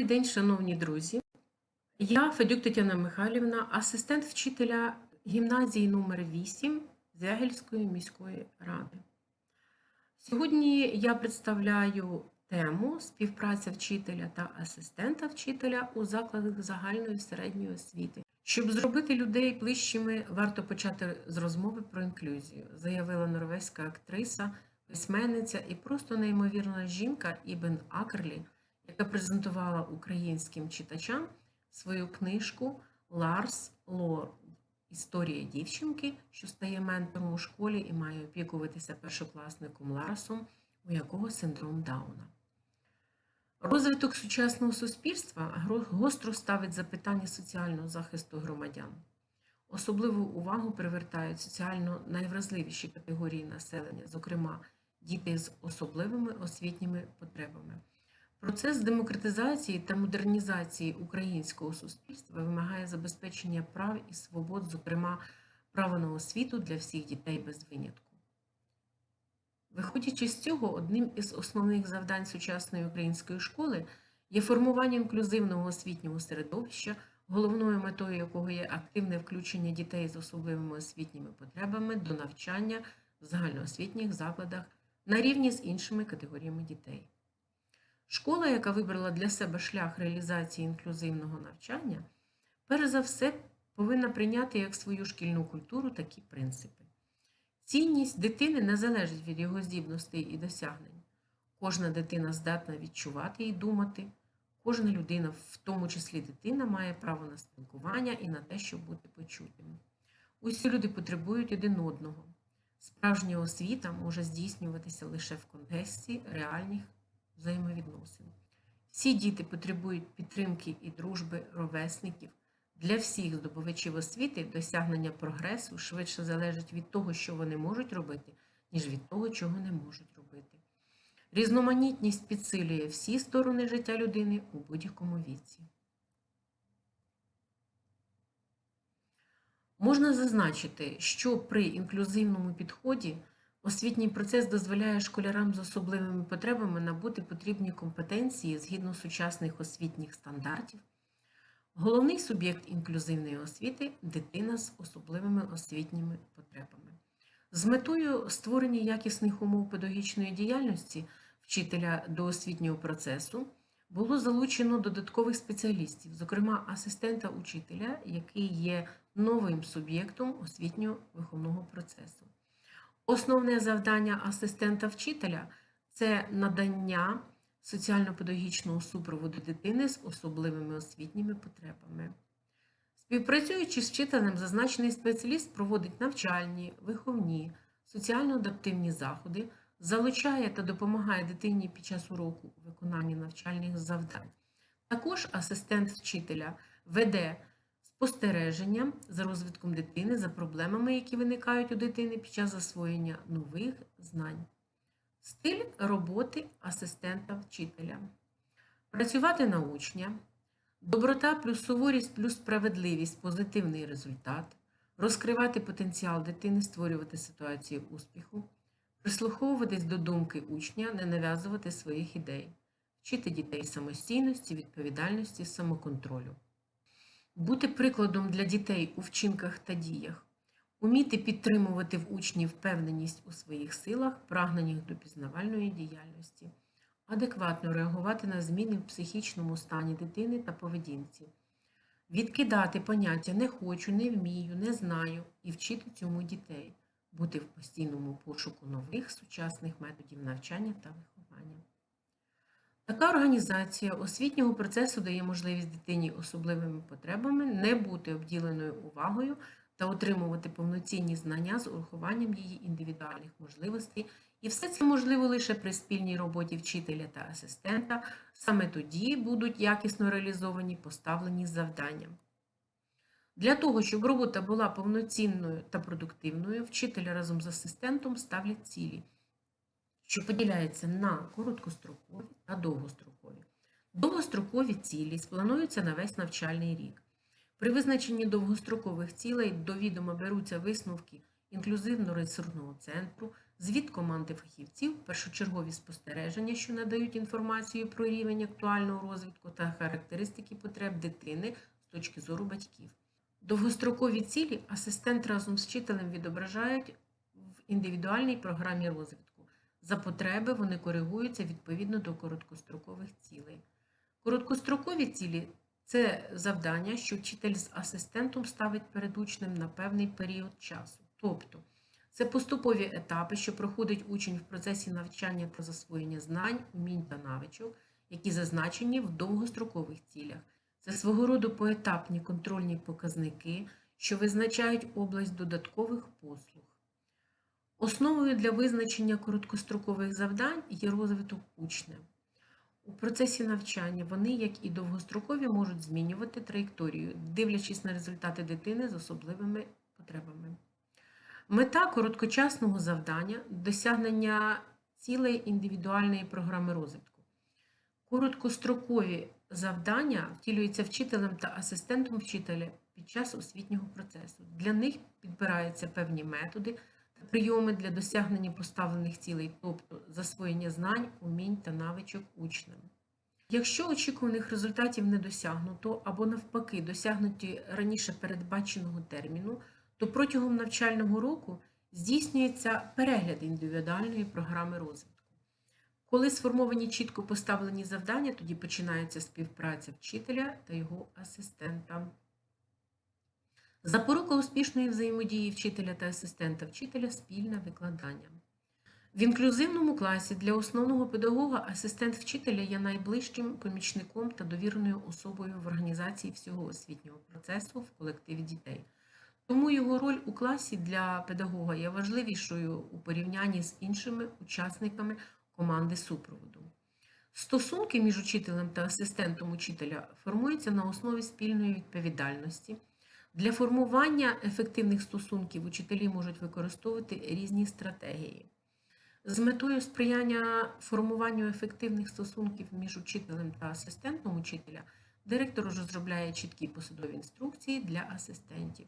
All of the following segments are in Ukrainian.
Добрий день, шановні друзі. Я Федюк Тетяна Михайлівна, асистент вчителя гімназії номер 8 Зягельської міської ради. Сьогодні я представляю тему співпраця вчителя та асистента вчителя у закладах загальної середньої освіти. Щоб зробити людей ближчими, варто почати з розмови про інклюзію, заявила норвезька актриса, письменниця і просто неймовірна жінка Ібен Акерлі, яка презентувала українським читачам свою книжку Ларс Лор Історія дівчинки, що стає ментором у школі і має опікуватися першокласником Ларсом, у якого синдром Дауна. Розвиток сучасного суспільства гостро ставить запитання соціального захисту громадян. Особливу увагу привертають соціально найвразливіші категорії населення, зокрема діти з особливими освітніми потребами. Процес демократизації та модернізації українського суспільства вимагає забезпечення прав і свобод, зокрема права на освіту для всіх дітей без винятку. Виходячи з цього, одним із основних завдань сучасної української школи є формування інклюзивного освітнього середовища, головною метою якого є активне включення дітей з особливими освітніми потребами до навчання в загальноосвітніх закладах на рівні з іншими категоріями дітей. Школа, яка вибрала для себе шлях реалізації інклюзивного навчання, перш за все повинна прийняти як свою шкільну культуру такі принципи. Цінність дитини не залежить від його здібностей і досягнень. Кожна дитина здатна відчувати і думати, кожна людина, в тому числі дитина, має право на спілкування і на те, щоб бути почутими. Усі люди потребують один одного. Справжня освіта може здійснюватися лише в контексті реальних взаємовідносин. Всі діти потребують підтримки і дружби ровесників. Для всіх здобувачів освіти досягнення прогресу швидше залежить від того, що вони можуть робити, ніж від того, чого не можуть робити. Різноманітність підсилює всі сторони життя людини у будь-якому віці. Можна зазначити, що при інклюзивному підході освітній процес дозволяє школярам з особливими потребами набути потрібні компетенції згідно сучасних освітніх стандартів. Головний суб'єкт інклюзивної освіти дитина з особливими освітніми потребами. З метою створення якісних умов педагогічної діяльності вчителя до освітнього процесу було залучено додаткових спеціалістів, зокрема асистента учителя, який є новим суб'єктом освітнього виховного процесу. Основне завдання асистента вчителя це надання соціально-педагогічного супроводу дитини з особливими освітніми потребами. Співпрацюючи з вчителем, зазначений спеціаліст проводить навчальні, виховні, соціально-адаптивні заходи, залучає та допомагає дитині під час уроку у виконанні навчальних завдань. Також асистент вчителя веде спостереження за розвитком дитини, за проблемами, які виникають у дитини під час засвоєння нових знань. Стиль роботи асистента вчителя. Працювати на учня, доброта плюс суворість плюс справедливість позитивний результат, розкривати потенціал дитини, створювати ситуацію успіху, прислуховуватись до думки учня, не нав'язувати своїх ідей, вчити дітей самостійності, відповідальності, самоконтролю, бути прикладом для дітей у вчинках та діях. Уміти підтримувати в учнів впевненість у своїх силах, прагненнях до пізнавальної діяльності, адекватно реагувати на зміни в психічному стані дитини та поведінці, відкидати поняття не хочу, не вмію, не знаю і вчити цьому дітей, бути в постійному пошуку нових сучасних методів навчання та виховання. Така організація освітнього процесу дає можливість дитині особливими потребами не бути обділеною увагою та отримувати повноцінні знання з урахуванням її індивідуальних можливостей, і все це можливо лише при спільній роботі вчителя та асистента, саме тоді будуть якісно реалізовані поставлені завдання. Для того, щоб робота була повноцінною та продуктивною, вчитель разом з асистентом ставлять цілі, що поділяються на короткострокові та довгострокові. Довгострокові цілі сплануються на весь навчальний рік. При визначенні довгострокових цілей до відома беруться висновки інклюзивно-ресурсного центру, звіт команди фахівців, першочергові спостереження, що надають інформацію про рівень актуального розвитку та характеристики потреб дитини з точки зору батьків. Довгострокові цілі асистент разом з вчителем відображають в індивідуальній програмі розвитку. За потреби вони коригуються відповідно до короткострокових цілей. Короткострокові цілі це завдання, що вчитель з асистентом ставить перед учнем на певний період часу. Тобто це поступові етапи, що проходить учень в процесі навчання та засвоєння знань, умінь та навичок, які зазначені в довгострокових цілях. Це свого роду поетапні контрольні показники, що визначають область додаткових послуг. Основою для визначення короткострокових завдань є розвиток учня. У процесі навчання вони, як і довгострокові, можуть змінювати траєкторію, дивлячись на результати дитини з особливими потребами. Мета короткочасного завдання досягнення цілей індивідуальної програми розвитку. Короткострокові завдання втілюються вчителем та асистентом вчителя під час освітнього процесу. Для них підбираються певні методи прийоми для досягнення поставлених цілей, тобто засвоєння знань, умінь та навичок учнями. Якщо очікуваних результатів не досягнуто або навпаки досягнуті раніше передбаченого терміну, то протягом навчального року здійснюється перегляд індивідуальної програми розвитку. Коли сформовані чітко поставлені завдання, тоді починається співпраця вчителя та його асистента. Запорука успішної взаємодії вчителя та асистента вчителя спільне викладання. В інклюзивному класі для основного педагога асистент вчителя є найближчим помічником та довіреною особою в організації всього освітнього процесу в колективі дітей. Тому його роль у класі для педагога є важливішою у порівнянні з іншими учасниками команди супроводу. Стосунки між учителем та асистентом учителя формуються на основі спільної відповідальності. Для формування ефективних стосунків учителі можуть використовувати різні стратегії. З метою сприяння формуванню ефективних стосунків між учителем та асистентом учителя, директор розробляє чіткі посадові інструкції для асистентів.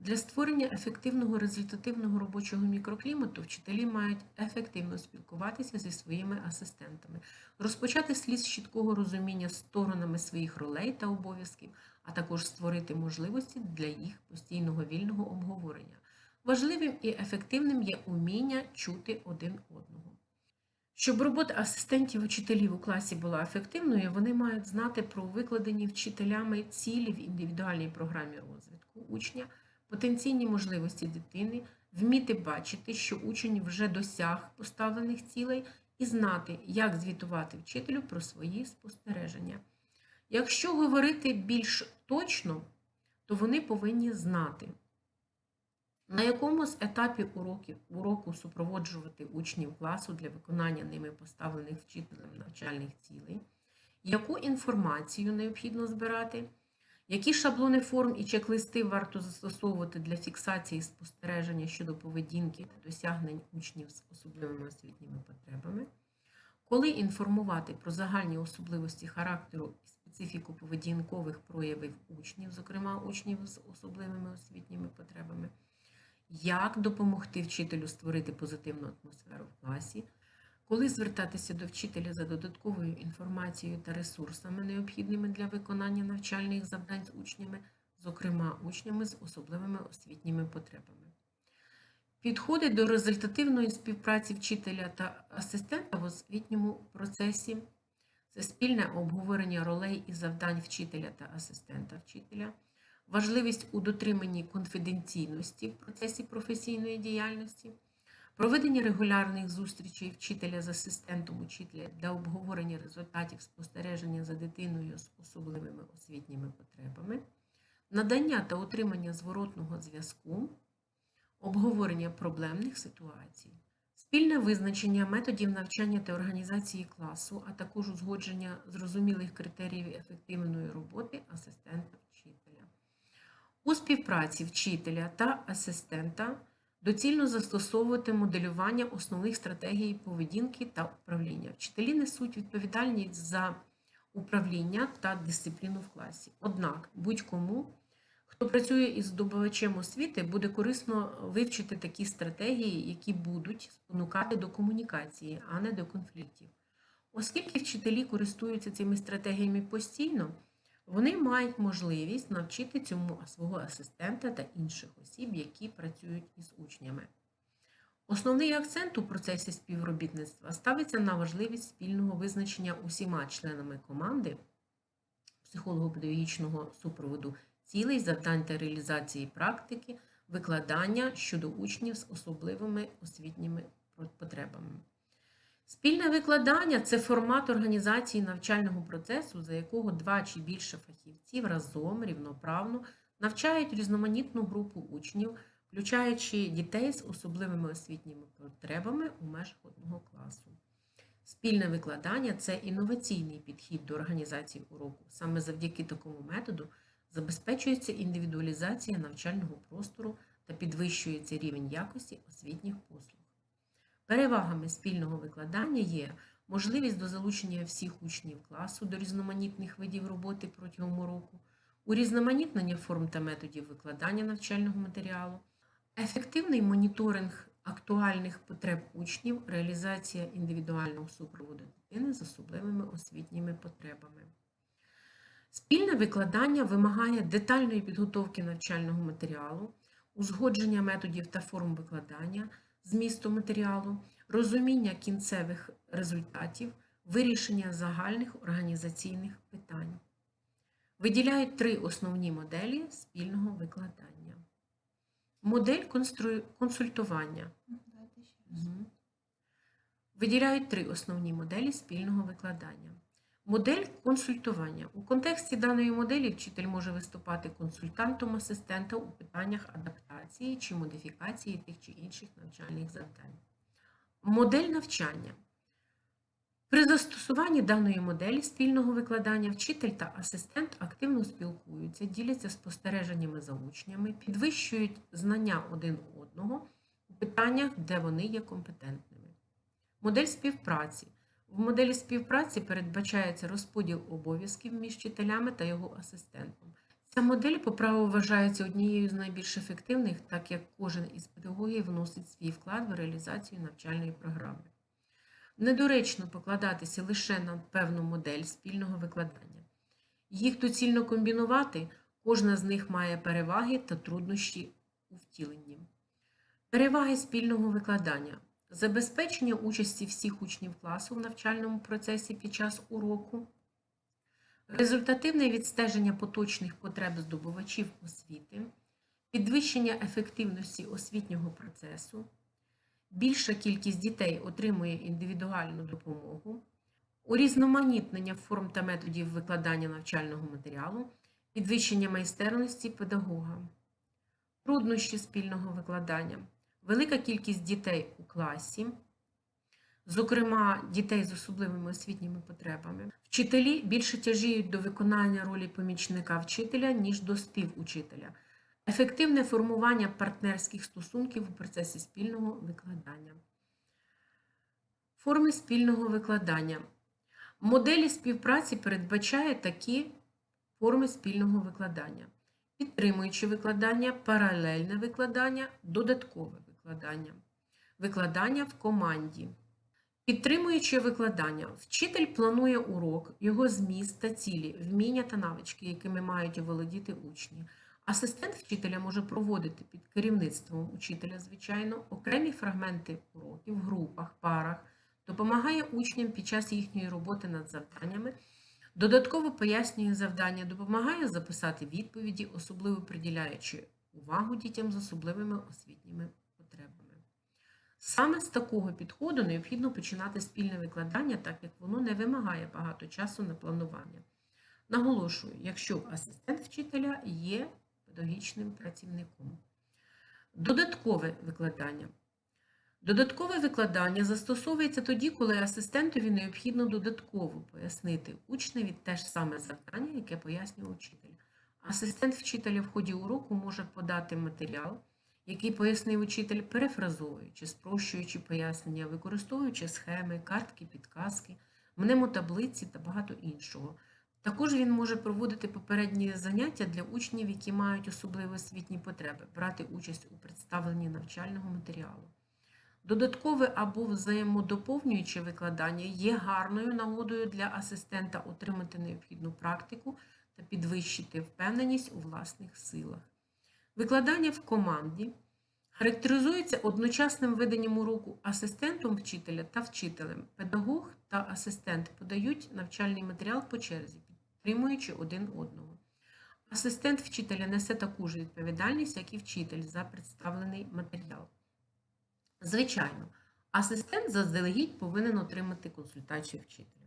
Для створення ефективного результативного робочого мікроклімату вчителі мають ефективно спілкуватися зі своїми асистентами, розпочати слід з чіткого розуміння сторонами своїх ролей та обов'язків, а також створити можливості для їх постійного вільного обговорення. Важливим і ефективним є уміння чути один одного. Щоб робота асистентів учителів у класі була ефективною, вони мають знати про викладені вчителями цілі в індивідуальній програмі розвитку учня, потенційні можливості дитини, вміти бачити, що учень вже досяг поставлених цілей, і знати, як звітувати вчителю про свої спостереження. Якщо говорити більш точно, то вони повинні знати, на якому з етапів уроків, уроку супроводжувати учнів класу для виконання ними поставлених вчителем навчальних цілей, яку інформацію необхідно збирати, які шаблони форм і чек-листи варто застосовувати для фіксації спостереження щодо поведінки та досягнень учнів з особливими освітніми потребами, коли інформувати про загальні особливості характеру і специфіку поведінкових проявів учнів, зокрема учнів з особливими освітніми потребами, як допомогти вчителю створити позитивну атмосферу в класі, коли звертатися до вчителя за додатковою інформацією та ресурсами, необхідними для виконання навчальних завдань з учнями, зокрема учнями з особливими освітніми потребами. Підходи до результативної співпраці вчителя та асистента в освітньому процесі. Це спільне обговорення ролей і завдань вчителя та асистента вчителя, важливість у дотриманні конфіденційності в процесі професійної діяльності, проведення регулярних зустрічей вчителя з асистентом учителя для обговорення результатів спостереження за дитиною з особливими освітніми потребами, надання та отримання зворотного зв'язку, обговорення проблемних ситуацій. Спільне визначення методів навчання та організації класу, а також узгодження зрозумілих критеріїв ефективної роботи асистента вчителя. У співпраці вчителя та асистента доцільно застосовувати моделювання основних стратегій поведінки та управління. Вчителі несуть відповідальність за управління та дисципліну в класі. Однак будь-кому, Хто працює із здобувачем освіти, буде корисно вивчити такі стратегії, які будуть спонукати до комунікації, а не до конфліктів. Оскільки вчителі користуються цими стратегіями постійно, вони мають можливість навчити цьому свого асистента та інших осіб, які працюють із учнями. Основний акцент у процесі співробітництва ставиться на важливість спільного визначення усіма членами команди психолого-педагогічного супроводу цілей, завдань та реалізації практики, викладання щодо учнів з особливими освітніми потребами. Спільне викладання це формат організації навчального процесу, за якого два чи більше фахівців разом рівноправно навчають різноманітну групу учнів, включаючи дітей з особливими освітніми потребами у межах одного класу. Спільне викладання це інноваційний підхід до організації уроку. Саме завдяки такому методу забезпечується індивідуалізація навчального простору та підвищується рівень якості освітніх послуг. Перевагами спільного викладання є можливість до залучення всіх учнів класу до різноманітних видів роботи протягом уроку, урізноманітнення форм та методів викладання навчального матеріалу, ефективний моніторинг актуальних потреб учнів, реалізація індивідуального супроводу дитини з особливими освітніми потребами. Спільне викладання вимагає детальної підготовки навчального матеріалу, узгодження методів та форм викладання, змісту матеріалу, розуміння кінцевих результатів, вирішення загальних організаційних питань. Виділяють три основні моделі спільного викладання. Модель констру... консультування. Виділяють три основні моделі спільного викладання. Модель консультування. У контексті даної моделі вчитель може виступати консультантом асистента у питаннях адаптації чи модифікації тих чи інших навчальних завдань. Модель навчання. При застосуванні даної моделі спільного викладання вчитель та асистент активно спілкуються, діляться спостереженнями за учнями, підвищують знання один одного у питаннях, де вони є компетентними. Модель співпраці. В моделі співпраці передбачається розподіл обов'язків між вчителями та його асистентом. Ця модель по праву вважається однією з найбільш ефективних, так як кожен із педагогів вносить свій вклад в реалізацію навчальної програми. Недоречно покладатися лише на певну модель спільного викладання. Їх доцільно комбінувати, кожна з них має переваги та труднощі у втіленні. Переваги спільного викладання. Забезпечення участі всіх учнів класу в навчальному процесі під час уроку, результативне відстеження поточних потреб здобувачів освіти, підвищення ефективності освітнього процесу, більша кількість дітей отримує індивідуальну допомогу, урізноманітнення форм та методів викладання навчального матеріалу, підвищення майстерності педагога, труднощі спільного викладання, велика кількість дітей класі, зокрема дітей з особливими освітніми потребами. Вчителі більше тяжіють до виконання ролі помічника вчителя, ніж до співучителя. Ефективне формування партнерських стосунків у процесі спільного викладання. Форми спільного викладання. Моделі співпраці передбачає такі форми спільного викладання: підтримуюче викладання, паралельне викладання, додаткове викладання, викладання в команді. Підтримуюче викладання. Вчитель планує урок, його зміст та цілі, вміння та навички, якими мають оволодіти учні. Асистент вчителя може проводити під керівництвом учителя, звичайно, окремі фрагменти уроків групах, парах, допомагає учням під час їхньої роботи над завданнями, додатково пояснює завдання, допомагає записати відповіді, особливо приділяючи увагу дітям з особливими освітніми. Саме з такого підходу необхідно починати спільне викладання, так як воно не вимагає багато часу на планування. Наголошую, якщо асистент вчителя є педагогічним працівником. Додаткове викладання. Додаткове викладання застосовується тоді, коли асистентові необхідно додатково пояснити учневі те ж саме завдання, яке пояснював вчитель. Асистент вчителя в ході уроку може подати матеріал, який пояснив учитель, перефразовуючи, спрощуючи пояснення, використовуючи схеми, картки, підказки, мнемотаблиці та багато іншого. Також він може проводити попередні заняття для учнів, які мають особливі освітні потреби, брати участь у представленні навчального матеріалу. Додаткове або взаємодоповнююче викладання є гарною нагодою для асистента отримати необхідну практику та підвищити впевненість у власних силах. Викладання в команді характеризується одночасним веденням уроку асистентом вчителя та вчителем. Педагог та асистент подають навчальний матеріал по черзі, підтримуючи один одного. Асистент вчителя несе таку ж відповідальність, як і вчитель за представлений матеріал. Звичайно, асистент заздалегідь повинен отримати консультацію вчителя.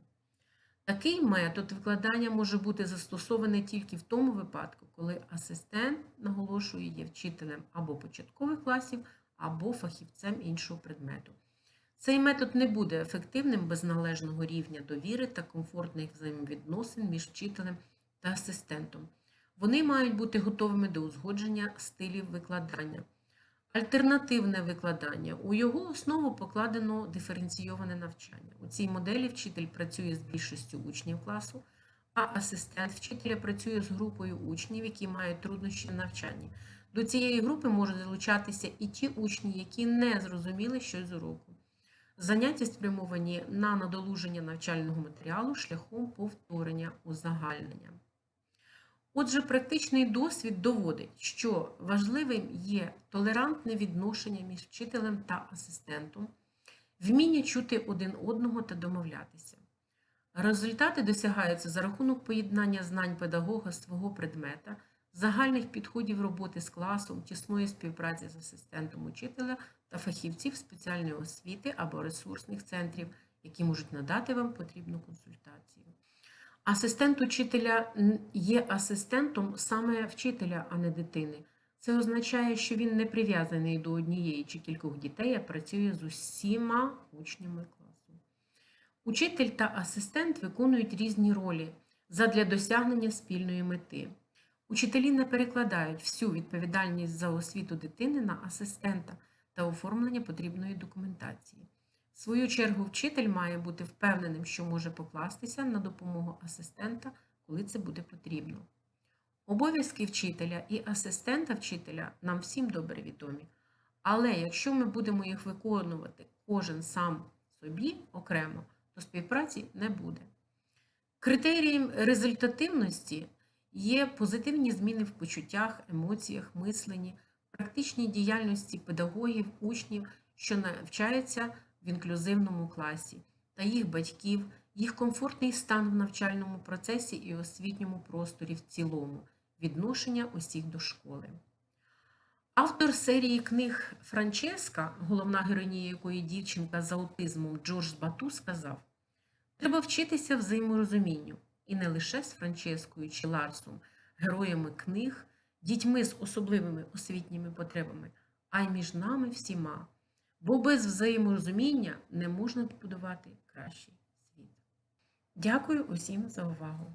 Такий метод викладання може бути застосований тільки в тому випадку, коли асистент, наголошує, є вчителем або початкових класів, або фахівцем іншого предмету. Цей метод не буде ефективним без належного рівня довіри та комфортних взаємовідносин між вчителем та асистентом. Вони мають бути готовими до узгодження стилів викладання. Альтернативне викладання. У його основу покладено диференційоване навчання. У цій моделі вчитель працює з більшістю учнів класу, а асистент вчителя працює з групою учнів, які мають труднощі в навчанні. До цієї групи можуть залучатися і ті учні, які не зрозуміли щось з уроку. Заняття спрямовані на надолуження навчального матеріалу шляхом повторення узагальнення. Отже, практичний досвід доводить, що важливим є толерантне відношення між вчителем та асистентом, вміння чути один одного та домовлятися. Результати досягаються за рахунок поєднання знань педагога свого предмета, загальних підходів роботи з класом, тісної співпраці з асистентом учителя та фахівців спеціальної освіти або ресурсних центрів, які можуть надати вам потрібну консультацію. Асистент учителя є асистентом саме вчителя, а не дитини. Це означає, що він не прив'язаний до однієї чи кількох дітей, а працює з усіма учнями класу. Учитель та асистент виконують різні ролі задля досягнення спільної мети. Учителі не перекладають всю відповідальність за освіту дитини на асистента та оформлення потрібної документації. В свою чергу, вчитель має бути впевненим, що може покластися на допомогу асистента, коли це буде потрібно. Обов'язки вчителя і асистента вчителя нам всім добре відомі. Але якщо ми будемо їх виконувати кожен сам собі окремо, то співпраці не буде. Критерієм результативності є позитивні зміни в почуттях, емоціях, мисленні, практичній діяльності педагогів, учнів, що навчаються в інклюзивному класі, та їх батьків, їх комфортний стан в навчальному процесі і освітньому просторі в цілому, відношення усіх до школи. Автор серії книг Франческа, головна героїня якої дівчинка з аутизмом Джордж Бату, сказав: Треба вчитися взаєморозумінню, і не лише з Франческою чи Ларсом, героями книг, дітьми з особливими освітніми потребами, а й між нами всіма. Бо без взаєморозуміння не можна побудувати кращий світ. Дякую усім за увагу!